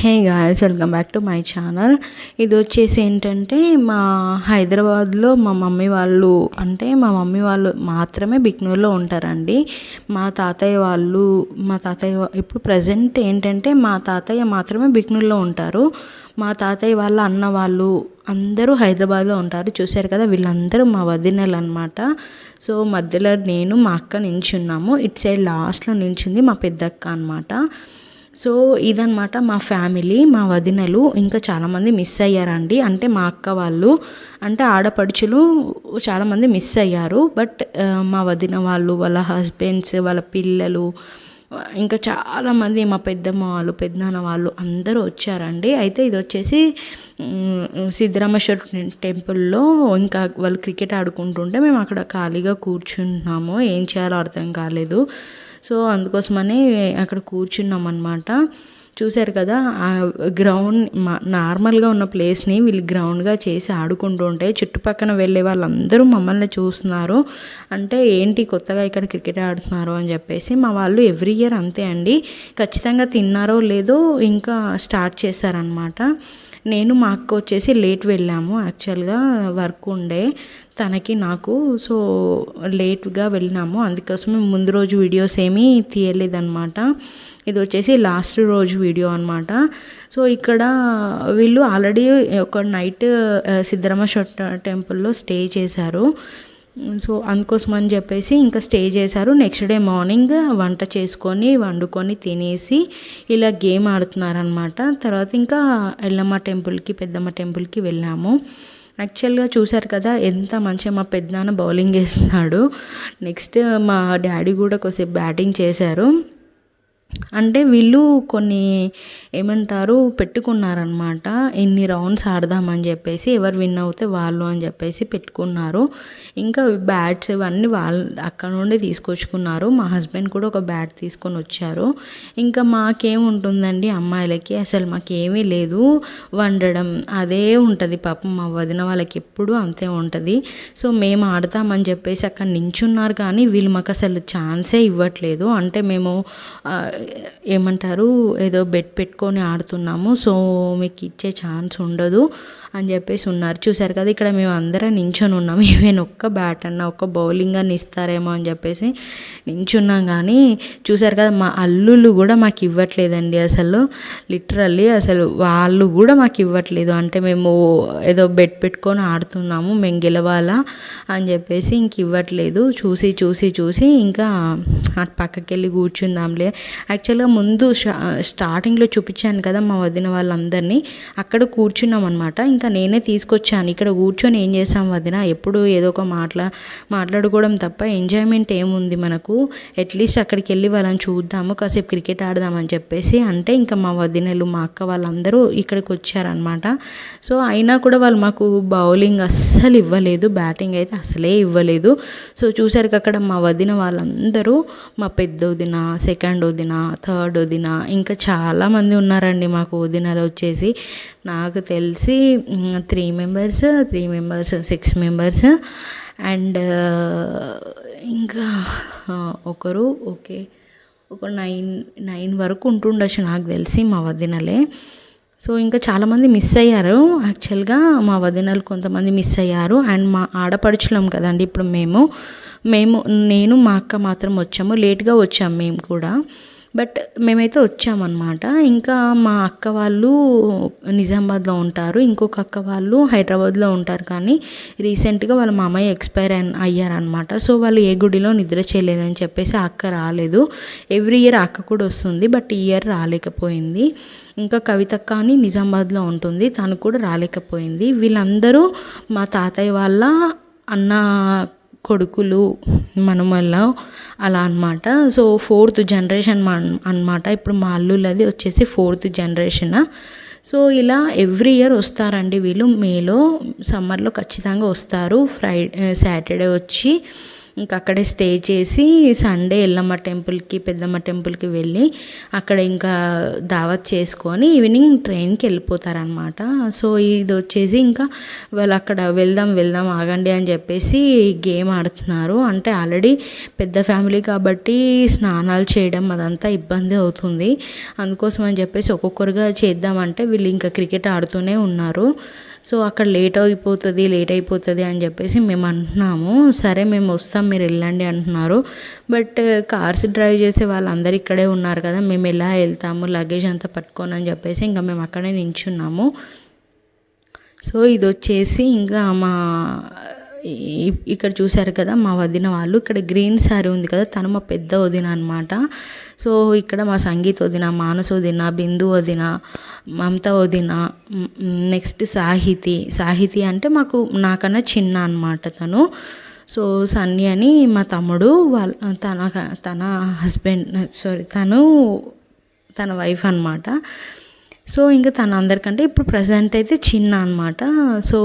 Hey guys welcome back to my channel. ఇది వచ్చేసి ఏంటంటే మా హైదరాబాద్లో మా మమ్మీ వాళ్ళు అంటే మా మమ్మీ వాళ్ళు మాత్రమే బిక్నూర్లో ఉంటారండి. మా తాతయ్య వాళ్ళు మా తాతయ్య ఇప్పుడు ప్రజెంట్ ఏంటంటే మా తాతయ్య మాత్రమే బిక్నూర్లో ఉంటారు. మా తాతయ్య వాళ్ళ అన్న వాళ్ళు అందరూ హైదరాబాద్లో ఉంటారు. చూశారు కదా వీళ్ళందరూ మా వదినలు అనమాట సో మధ్యలో నేను మా అక్క నించున్నాము. ఇట్ సైడ్ లాస్ట్లో నించుంది మా పెద్దక్క అనమాట సో ఇదనమాట మా ఫ్యామిలీ మా వదినలు ఇంకా చాలామంది మిస్ అయ్యారండి. అంటే మా అక్క వాళ్ళు అంటే ఆడపడుచులు చాలామంది మిస్ అయ్యారు. బట్ మా వదిన వాళ్ళు వాళ్ళ హస్బెండ్స్ వాళ్ళ పిల్లలు ఇంకా చాలామంది మా పెద్దమ్మ వాళ్ళు పెద్దనాన్న వాళ్ళు అందరూ వచ్చారండి. అయితే ఇది వచ్చేసి సిద్ధరామేశ్వర టెంపుల్లో ఇంకా వాళ్ళు క్రికెట్ ఆడుకుంటుంటే మేము అక్కడ ఖాళీగా కూర్చున్నాము. ఏం చేయాలో అర్థం కాలేదు. సో అందుకోసమని అక్కడ కూర్చున్నాం అనమాట చూశారు కదా ఆ గ్రౌండ్ మా నార్మల్గా ఉన్న ప్లేస్ని వీళ్ళు గ్రౌండ్గా చేసి ఆడుకుంటూ ఉంటే చుట్టుపక్కన వెళ్ళే వాళ్ళందరూ మమ్మల్ని చూస్తున్నారు. అంటే ఏంటి కొత్తగా ఇక్కడ క్రికెట్ ఆడుతున్నారు అని చెప్పేసి మా వాళ్ళు ఎవ్రీ ఇయర్ అంతే అండి. ఖచ్చితంగా తిన్నారో లేదో ఇంకా స్టార్ట్ చేశారనమాట నేను మా అక్క వచ్చేసి లేట్ వెళ్ళాము. యాక్చువల్గా వర్క్ ఉండే. తనకి నాకు సో లేట్గా వెళ్ళినాము. అందుకోసమే ముందు రోజు వీడియోస్ ఏమీ తీయలేదన్నమాట. ఇది వచ్చేసి లాస్ట్ రోజు వీడియో అనమాట సో ఇక్కడ వీళ్ళు ఆల్రెడీ ఒక నైట్ సిద్ధరామేశ్వర టెంపుల్లో స్టే చేశారు. సో అందుకోసం అని చెప్పేసి ఇంకా స్టే చేశారు. నెక్స్ట్ డే మార్నింగ్ వంట చేసుకొని వండుకొని తినేసి ఇలా గేమ్ ఆడుతున్నారనమాట తర్వాత ఇంకా ఎల్లమ్మ టెంపుల్కి పెద్దమ్మ టెంపుల్కి వెళ్ళాము. యాక్చువల్గా చూశారు కదా ఎంత మంచిగా మా పెద్దనాన్న బౌలింగ్ వేస్తున్నాడు. నెక్స్ట్ మా డాడీ కూడా కొద్దిసేపు బ్యాటింగ్ చేశారు. అంటే వీళ్ళు కొన్ని ఏమంటారు పెట్టుకున్నారనమాట ఎన్ని రౌండ్స్ ఆడదామని చెప్పేసి ఎవరు విన్ అవుతే వాళ్ళు అని చెప్పేసి పెట్టుకున్నారు. ఇంకా బ్యాట్స్ ఇవన్నీ వాళ్ళు అక్కడ నుండి తీసుకొచ్చుకున్నారు. మా హస్బెండ్ కూడా ఒక బ్యాట్ తీసుకొని వచ్చారు. ఇంకా మాకేముంటుందండి అమ్మాయిలకి? అసలు మాకేమీ లేదు. వండడం అదే ఉంటుంది పాపం. మా వదిన వాళ్ళకి ఎప్పుడు అంతే ఉంటుంది. సో మేము ఆడతామని చెప్పేసి అక్కడ నించున్నారు కానీ వీళ్ళు మాకు అసలు ఛాన్సే ఇవ్వట్లేదు. అంటే మేము ఏమంటారు ఏదో బెట్ పెట్టుకొని ఆడుతున్నాము సో మీకు ఇచ్చే ఛాన్స్ ఉండదు అని చెప్పేసి ఉన్నారు. చూసారు కదా ఇక్కడ మేము అందరం నించొని ఉన్నాము ఈవెన్ ఒక్క బ్యాట్ అన్న ఒక్క బౌలింగ్ అని ఇస్తారేమో అని చెప్పేసి నించున్నాం. కానీ చూసారు కదా మా అల్లుళ్ళు కూడా మాకు ఇవ్వట్లేదండి అసలు. లిటరల్లీ అసలు వాళ్ళు కూడా మాకు ఇవ్వట్లేదు. అంటే మేము ఏదో బెట్ పెట్టుకొని ఆడుతున్నాము మేము గెలవాలా అని చెప్పేసి ఇంక ఇవ్వట్లేదు. చూసి చూసి చూసి ఇంకా అటు పక్కకి వెళ్ళి కూర్చుందాంలే యాక్చువల్గా ముందు స్టార్టింగ్లో చూపించాను కదా మా వదిన వాళ్ళందరినీ అక్కడ కూర్చున్నాం అనమాట ఇంకా నేనే తీసుకొచ్చాను. ఇక్కడ కూర్చొని ఏం చేసాం వదిన? ఎప్పుడు ఏదో ఒక మాట్లా మాట్లాడుకోవడం తప్ప ఎంజాయ్మెంట్ ఏముంది మనకు? అట్లీస్ట్ అక్కడికి వెళ్ళి వాళ్ళని చూద్దాము కాసేపు క్రికెట్ ఆడదామని చెప్పేసి అంటే ఇంకా మా వదినలు మా అక్క వాళ్ళందరూ ఇక్కడికి వచ్చారనమాట సో అయినా కూడా వాళ్ళు మాకు బౌలింగ్ అస్సలు ఇవ్వలేదు. బ్యాటింగ్ అయితే అసలే ఇవ్వలేదు. సో చూసారు అక్కడ మా వదిన వాళ్ళందరూ మా పెద్ద వదిన సెకండ్ వదిన థర్డ్ వదిన. ఇంకా చాలామంది ఉన్నారండి మాకు వదినలు వచ్చేసి. నాకు తెలిసి three members three members six members and ఇంకా ఒకరు ఓకే ఒక నైన్ నైన్ వరకు ఉంటుండొచ్చు నాకు తెలిసి మా వదినలే. సో ఇంకా చాలామంది మిస్ అయ్యారు. యాక్చువల్గా మా వదినలు కొంతమంది మిస్ అయ్యారు. అండ్ మా ఆడపడుచులం కదండి ఇప్పుడు మేము. మేము నేను మా అక్క మాత్రం వచ్చాము. లేట్గా వచ్చాము మేము కూడా. బట్ మేమైతే వచ్చామన్నమాట. ఇంకా మా అక్క వాళ్ళు నిజామాబాద్లో ఉంటారు. ఇంకొక అక్క వాళ్ళు హైదరాబాద్లో ఉంటారు కానీ రీసెంట్గా వాళ్ళ మామయ్య ఎక్స్పైర్ అయ్యారనమాట సో వాళ్ళు ఏ గుడిలో నిద్ర చేయలేదని చెప్పేసి అక్క రాలేదు. ఎవ్రీ ఇయర్ అక్క కూడా వస్తుంది. బట్ ఈ ఇయర్ రాలేకపోయింది. ఇంకా కవితక్క అని నిజామాబాద్లో ఉంటుంది. తను కూడా రాలేకపోయింది. వీళ్ళందరూ మా తాతయ్య వాళ్ళ అన్న కొడుకులు మనమల్ల అలా అన్నమాట. సో ఫోర్త్ జనరేషన్ అన్నమాట. ఇప్పుడు మా అల్లుళ్ళది వచ్చేసి ఫోర్త్ జనరేషన్. సో ఇలా ఎవ్రీ ఇయర్ వస్తారండి వీళ్ళు. మేలో సమ్మర్లో ఖచ్చితంగా వస్తారు. ఫ్రైడే సాటర్డే వచ్చి ఇంకా అక్కడే స్టే చేసి సండే ఎల్లమ్మ టెంపుల్కి పెద్దమ్మ టెంపుల్కి వెళ్ళి అక్కడ ఇంకా దావత్ చేసుకొని ఈవినింగ్ ట్రైన్కి వెళ్ళిపోతారనమాట సో ఇది వచ్చేసి ఇంకా వాళ్ళు అక్కడ వెళ్దాం వెళ్దాం ఆగండి అని చెప్పేసి గేమ్ ఆడుతున్నారు. అంటే ఆల్రెడీ పెద్ద ఫ్యామిలీ కాబట్టి స్నానాలు చేయడం అదంతా ఇబ్బంది అవుతుంది. అందుకోసం అని చెప్పేసి ఒక్కొక్కరుగా చేద్దామంటే వీళ్ళు ఇంకా క్రికెట్ ఆడుతూనే ఉన్నారు. సో అక్కడ లేట్ అయిపోతుంది లేట్ అయిపోతుంది అని చెప్పేసి మేము అంటున్నాము. సరే మేము వస్తాం మీరు వెళ్ళండి అంటున్నారు. బట్ uh, కార్స్ డ్రైవ్ చేసే వాళ్ళందరూ ఇక్కడే ఉన్నారు కదా మేము ఎలా వెళ్తాము లగేజ్ అంతా పట్టుకొని అని చెప్పేసి ఇంకా మేము అక్కడే నించున్నాము. సో ఇది వచ్చేసి ఇంకా మా ఇక్కడ చూశారు కదా మా వదిన వాళ్ళు. ఇక్కడ గ్రీన్ శారీ ఉంది కదా తను మా పెద్ద వదిన అనమాట సో ఇక్కడ మా సంగీత వదిన మానస వదిన బిందు వదిన మమత వదిన నెక్స్ట్ సాహితి. సాహితి అంటే మాకు నాకన్నా చిన్న అనమాట తను. సో సన్నీ అని మా తమ్ముడు వాళ్ళ తన తన హస్బెండ్ సారీ తను తన వైఫ్ అనమాట సో ఇంకా తన అందరికంటే ఇప్పుడు ప్రజెంట్ అయితే చిన్న అనమాట సో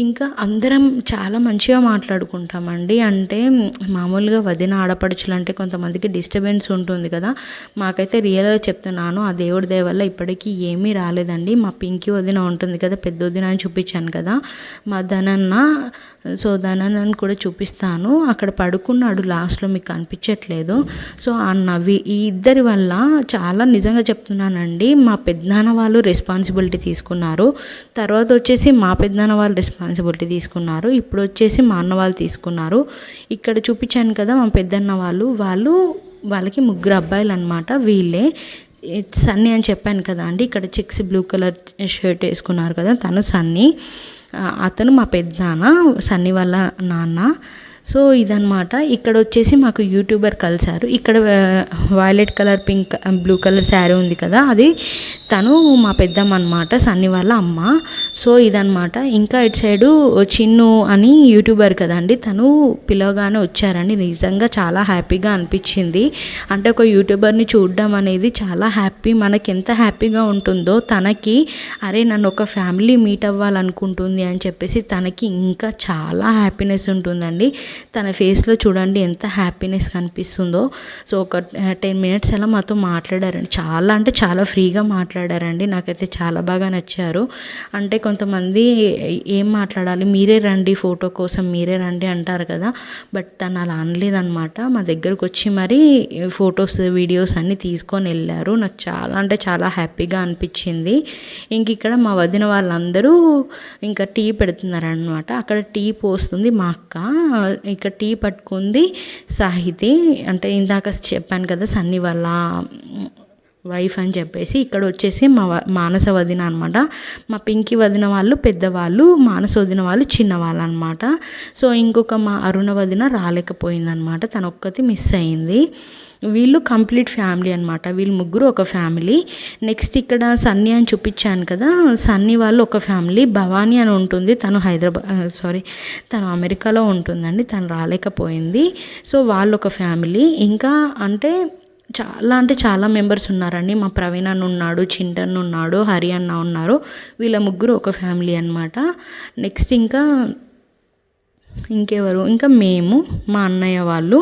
ఇంకా అందరం చాలా మంచిగా మాట్లాడుకుంటామండి. అంటే మామూలుగా వదిన ఆడపడుచులు అంటే కొంతమందికి డిస్టర్బెన్స్ ఉంటుంది కదా. మాకైతే రియల్గా చెప్తున్నాను ఆ దేవుడి దయ వల్ల ఇప్పటికీ ఏమీ రాలేదండి. మా పింకి వదిన ఉంటుంది కదా పెద్ద వదిన అని చూపించాను కదా. మా ధనన్న సో ధనన్నని కూడా చూపిస్తాను. అక్కడ పడుకున్నాడు లాస్ట్లో మీకు కనిపించట్లేదు. సో ఆ నవ్వి ఈ ఇద్దరి వల్ల చాలా నిజంగా చెప్తున్నానండి. మా పెద్దనాన్న వాళ్ళు రెస్పాన్సిబిలిటీ తీసుకున్నారు. తర్వాత వచ్చేసి మా పెద్దనాన్న వాళ్ళు రెస్పాన్సిబిలిటీ తీసుకున్నారు. ఇప్పుడు వచ్చేసి మా అన్న వాళ్ళు తీసుకున్నారు. ఇక్కడ చూపించాను కదా మా పెద్దన్న వాళ్ళు. వాళ్ళు వాళ్ళకి ముగ్గురు అబ్బాయిలు అనమాట వీళ్ళే. సన్నీ అని చెప్పాను కదా అండి. ఇక్కడ చెక్స్ బ్లూ కలర్ షర్ట్ వేసుకున్నారు కదా తను సన్నీ. అతను మా పెద్దనాన్న సన్నీ వాళ్ళ నాన్న. సో ఇదనమాట ఇక్కడ వచ్చేసి మాకు యూట్యూబర్ కలిసారు ఇక్కడ violet colour pink blue colour sari ఉంది కదా అది తను మా పెద్దమ్మ అనమాట సన్ని వాళ్ళ అమ్మ. సో ఇదనమాట ఇంకా ఇటు సైడు చిన్ను అని యూట్యూబర్ కదండి తను పిలవగానే వచ్చారని నిజంగా చాలా హ్యాపీగా అనిపించింది. అంటే ఒక యూట్యూబర్ని చూడడం అనేది చాలా హ్యాపీ మనకి ఎంత హ్యాపీగా ఉంటుందో తనకి అరే నన్ను ఒక ఫ్యామిలీ మీట్ అవ్వాలనుకుంటుంది అని చెప్పేసి తనకి ఇంకా చాలా హ్యాపీనెస్ ఉంటుందండి. తన ఫేస్లో చూడండి ఎంత హ్యాపీనెస్ కనిపిస్తుందో. సో ఒక టెన్ మినిట్స్ అలా మాతో మాట్లాడారండి. చాలా అంటే చాలా ఫ్రీగా మాట్లాడారండి. నాకైతే చాలా బాగా నచ్చారు. అంటే కొంతమంది ఏం మాట్లాడాలి? మీరే రండి ఫోటో కోసం మీరే రండి అంటారు కదా. బట్ తను అలా అనలేదన్నమాట. మా దగ్గరకు వచ్చి మరి ఫొటోస్ వీడియోస్ అన్నీ తీసుకొని వెళ్ళారు. నాకు చాలా అంటే చాలా హ్యాపీగా అనిపించింది. ఇంక ఇక్కడ మా వదిన వాళ్ళందరూ ఇంకా టీ పెడుతున్నారనమాట అక్కడ టీ పోస్తుంది మా అక్క. ఇక్కడ టీ పట్టుకుంది. సాహితి అంటే ఇందాక చెప్పాను కదా సన్ని వాళ్ళ వైఫ్ అని చెప్పేసి ఇక్కడ వచ్చేసి మా మానస వదిన అనమాట మా పింకి వదిన వాళ్ళు పెద్దవాళ్ళు మానస వదిన వాళ్ళు చిన్నవాళ్ళు అనమాట సో ఇంకొక మా అరుణ వదిన రాలేకపోయిందనమాట తన ఒక్కటి మిస్ అయింది. వీళ్ళు కంప్లీట్ ఫ్యామిలీ అనమాట వీళ్ళు ముగ్గురు ఒక ఫ్యామిలీ. నెక్స్ట్ ఇక్కడ సన్నీ అని చూపించాను కదా సన్నీ వాళ్ళు ఒక ఫ్యామిలీ. భవానీ అని ఉంటుంది తను హైదరాబాద్ సారీ తను అమెరికాలో ఉంటుందండి తను రాలేకపోయింది. సో వాళ్ళు ఒక ఫ్యామిలీ. ఇంకా అంటే చాలా అంటే చాలా మెంబర్స్ ఉన్నారండి. మా ప్రవీణ్ అన్న ఉన్నాడు చింటన్ ఉన్నాడు హరి అన్న ఉన్నారు. వీళ్ళ ముగ్గురు ఒక ఫ్యామిలీ అనమాట నెక్స్ట్ ఇంకా ఇంకెవరు? ఇంకా మేము మా అన్నయ్య వాళ్ళు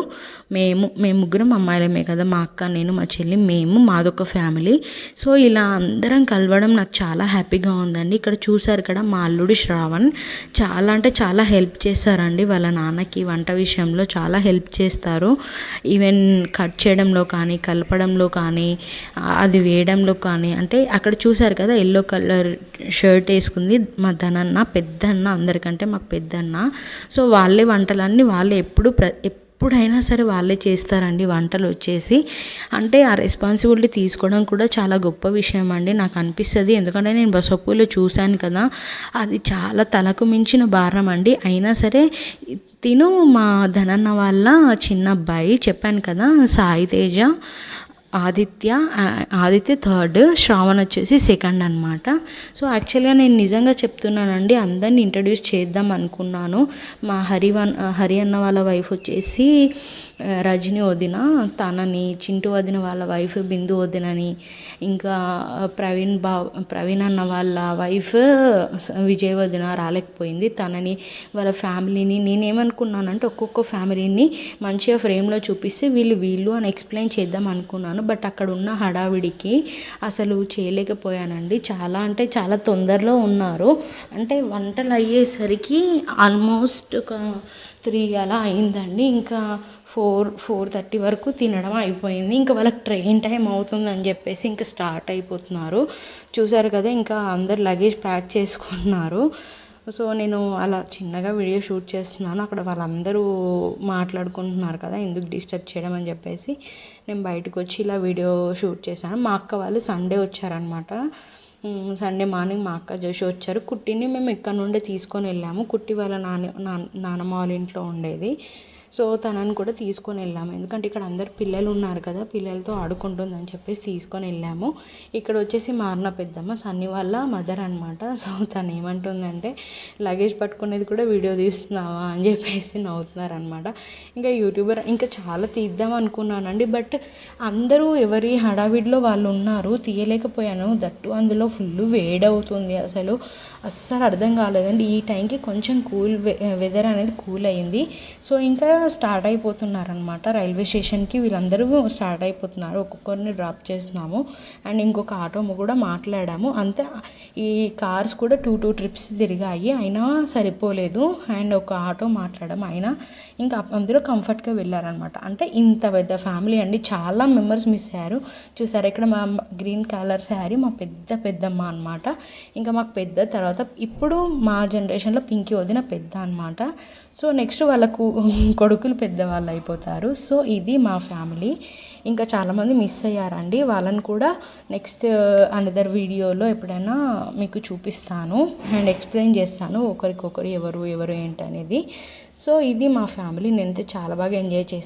మేము మేము ముగ్గురం అమ్మాయిలమే కదా మా అక్క నేను మా చెల్లి మేము మాదొక ఫ్యామిలీ. సో ఇలా అందరం కలవడం నాకు చాలా హ్యాపీగా ఉందండి. ఇక్కడ చూశారు కదా మా అల్లుడు శ్రావణ్ చాలా అంటే చాలా హెల్ప్ చేస్తారండి. వాళ్ళ నాన్నకి వంట విషయంలో చాలా హెల్ప్ చేస్తారు. ఈవెన్ కట్ చేయడంలో కానీ కలపడంలో కానీ అది వేయడంలో కానీ అంటే అక్కడ చూశారు కదా ఎల్లో కలర్ షర్ట్ వేసుకుంది మా ధనన్న పెద్దన్న అందరికంటే మాకు పెద్దన్న. సో వాళ్ళే వంటలన్నీ వాళ్ళే ఎప్పుడు ప్ర ఎప్పుడైనా సరే వాళ్ళే చేస్తారండి వంటలు వచ్చేసి. అంటే ఆ రెస్పాన్సిబిలిటీ తీసుకోవడం కూడా చాలా గొప్ప విషయం అండి. నాకు అనిపిస్తుంది. ఎందుకంటే నేను బసప్పులో చూశాను కదా అది చాలా తలకు మించిన భారం అండి. అయినా సరే తిను మా ధనన్న వాళ్ళ చిన్న అబ్బాయి చెప్పాను కదా సాయి తేజ. ఆదిత్య ఆదిత్య థర్డ్ శ్రావణ్ వచ్చేసి సెకండ్ అనమాట సో యాక్చువల్గా నేను నిజంగా చెప్తున్నానండి అందరిని ఇంట్రడ్యూస్ చేద్దాం అనుకున్నాను. మా హరివన్ హరి అన్న వాళ్ళ వైఫ్ వచ్చేసి రజని వదిన తనని చింటూ వదిన వాళ్ళ వైఫ్ బిందు వదినని ఇంకా ప్రవీణ్ బా ప్రవీణ్ అన్న వాళ్ళ వైఫ్ విజయ్ వదిన రాలేకపోయింది. తనని వాళ్ళ ఫ్యామిలీని నేనేమనుకున్నానంటే ఒక్కొక్క ఫ్యామిలీని మంచిగా ఫ్రేమ్లో చూపిస్తే వీళ్ళు వీళ్ళు అని ఎక్స్ప్లెయిన్ చేద్దాం అనుకున్నాను. బట్ అక్కడ ఉన్న హడావిడికి అసలు చేయలేకపోయానండి. చాలా అంటే చాలా తొందరలో ఉన్నారు. అంటే వంటలు అయ్యేసరికి ఆల్మోస్ట్ ఒక త్రీ అలా అయిందండి. ఇంకా ఫోర్ ఫోర్ థర్టీ వరకు తినడం అయిపోయింది. ఇంకా వాళ్ళకి ట్రైన్ టైం అవుతుందని చెప్పేసి ఇంకా స్టార్ట్ అయిపోతున్నారు. చూసారు కదా ఇంకా అందరు లగేజ్ ప్యాక్ చేసుకున్నారు. సో నేను అలా చిన్నగా వీడియో షూట్ చేస్తున్నాను. అక్కడ వాళ్ళందరూ మాట్లాడుకుంటున్నారు కదా ఎందుకు డిస్టర్బ్ చేయడం అని చెప్పేసి. నేను బయటకు వచ్చి ఇలా వీడియో షూట్ చేశాను. మా అక్క వాళ్ళు సండే వచ్చారనమాట సండే మార్నింగ్ మా అక్క జోషి వచ్చారు. కుట్టిని మేము ఇక్కడ నుండి తీసుకొని వెళ్ళాము. కుట్టి వాళ్ళ నాన్న నాన్నమ్మ వాళ్ళ ఇంట్లో ఉండేది. సో తనని కూడా తీసుకొని వెళ్ళాము. ఎందుకంటే ఇక్కడ అందరు పిల్లలు ఉన్నారు కదా పిల్లలతో ఆడుకుంటుందని చెప్పేసి తీసుకొని వెళ్ళాము. ఇక్కడ వచ్చేసి మారిన పెద్దమ్మ సన్ని వాళ్ళ మదర్ అనమాట సో తను ఏమంటుందంటే లగేజ్ పట్టుకునేది కూడా వీడియో తీస్తున్నావా? అని చెప్పేసి నవ్వుతున్నారనమాట ఇంకా యూట్యూబర్ ఇంకా చాలా తీద్దాం అనుకున్నానండి. బట్ అందరూ ఎవరి హడావిడిలో వాళ్ళు ఉన్నారు తీయలేకపోయాను. దట్టు అందులో ఫుల్ వేడవుతుంది అసలు. అస్సలు అర్థం కాలేదండి. ఈ టైంకి కొంచెం కూల్ వెదర్ అనేది కూల్ అయింది. సో ఇంకా స్టార్ట్ అయిపోతున్నారనమాట రైల్వే స్టేషన్కి వీళ్ళందరూ స్టార్ట్ అయిపోతున్నారు. ఒక్కొక్కరిని డ్రాప్ చేస్తున్నాము. అండ్ ఇంకొక ఆటో కూడా మాట్లాడాము. అంతే ఈ కార్స్ కూడా టూ టూ ట్రిప్స్ తిరిగాయి. అయినా సరిపోలేదు. అండ్ ఒక ఆటో మాట్లాడాము. అయినా ఇంకా అందరూ కంఫర్ట్గా వెళ్ళారనమాట అంటే ఇంత పెద్ద ఫ్యామిలీ అండి. చాలా మెంబర్స్ మిస్ అయ్యారు. చూసారు ఇక్కడ మా గ్రీన్ కలర్ శారీ మా పెద్ద పెద్దమ్మ అనమాట ఇంకా మాకు పెద్ద తర్వాత ఇప్పుడు మా జనరేషన్లో పింకి వదిన పెద్ద అనమాట సో నెక్స్ట్ వాళ్ళకు కొడుకులు పెద్దవాళ్ళు అయిపోతారు. సో ఇది మా ఫ్యామిలీ. ఇంకా చాలామంది మిస్ అయ్యారండి. వాళ్ళని కూడా నెక్స్ట్ uh, అనదర్ వీడియోలో ఎప్పుడైనా మీకు చూపిస్తాను అండ్ ఎక్స్ప్లెయిన్ చేస్తాను ఒకరికొకరు ఎవరు ఎవరు ఏంటి అనేది సో ఇది మా ఫ్యామిలీ. నేనైతే చాలా బాగా ఎంజాయ్ చేశాను.